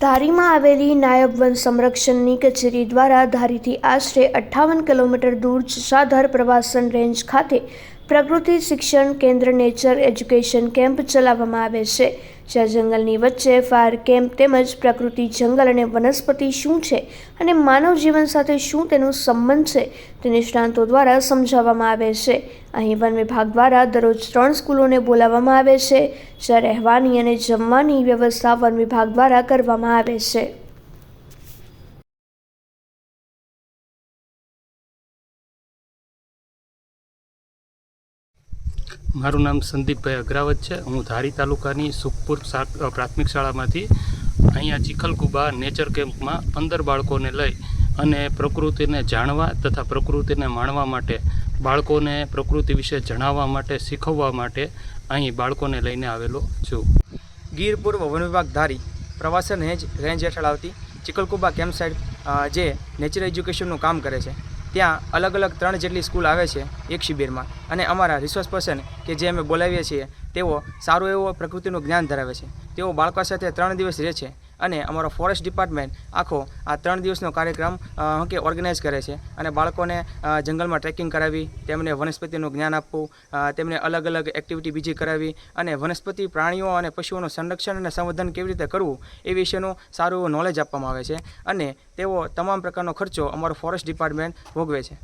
ધારીમાં આવેલી નાયબ વન સંરક્ષણની કચેરી દ્વારા ધારીથી આશરે અઠ્ઠાવન કિલોમીટર દૂર જસાધાર પ્રવાસન રેન્જ ખાતે પ્રકૃતિ શિક્ષણ કેન્દ્ર નેચર એજ્યુકેશન કેમ્પ ચલાવવામાં આવે છે. જ્યાં જંગલની વચ્ચે ફાયર કેમ્પ તેમજ પ્રકૃતિ જંગલ અને વનસ્પતિ શું છે અને માનવ જીવન સાથે શું તેનો સંબંધ છે તે નિષ્ણાંતો દ્વારા સમજાવવામાં આવે છે. અહીં વન વિભાગ દ્વારા દરરોજ ત્રણ સ્કૂલોને બોલાવવામાં આવે છે. જ્યાં રહેવાની અને જમવાની વ્યવસ્થા વન વિભાગ દ્વારા કરવામાં આવે છે. મારું નામ સંદીપભાઈ અગ્રાવત છે. હું ધારી તાલુકાની સુખપુર પ્રાથમિક શાળામાંથી અહીંયા ચીખલકુબા નેચર કેમ્પમાં પંદર બાળકોને લઈ અને પ્રકૃતિને જાણવા તથા પ્રકૃતિને માણવા માટે, બાળકોને પ્રકૃતિ વિશે જણાવવા માટે, શીખવવા માટે અહીં બાળકોને લઈને આવેલો છું. ગીર પૂર્વ વન વિભાગ ધારી પ્રવાસન હેજ રેન્જ હેઠળ આવતી ચીખલકુબા કેમ્પ સાઇટ જે નેચર એજ્યુકેશનનું કામ કરે છે. ત્યાં અલગ અલગ ત્રણ જેટલી સ્કૂલ આવે છે એક શિબિરમાં. અને અમારા રિસોર્સ પર્સન કે જે અમે બોલાવીએ છીએ, તેઓ સારું એવું પ્રકૃતિનું જ્ઞાન ધરાવે છે. તેઓ બાળકો સાથે ત્રણ દિવસ રહે છે. અને અમારો ફોરેસ્ટ ડિપાર્ટમેન્ટ આખો આ ત્રણ દિવસનો કાર્યક્રમ કે ઓર્ગેનાઇઝ કરે છે. અને બાળકોને જંગલમાં ટ્રેકિંગ કરાવી, તેમને વનસ્પતિનું જ્ઞાન આપવું તેમને અલગ અલગ એક્ટિવિટી બીજી કરાવી અને વનસ્પતિ, પ્રાણીઓ અને પશુઓનું સંરક્ષણ અને સંવર્ધન કેવી રીતે કરવું એ વિશેનું સારું નોલેજ આપવામાં આવે છે. અને તેઓ તમામ પ્રકારનો ખર્ચો અમારો ફોરેસ્ટ ડિપાર્ટમેન્ટ ભોગવે છે.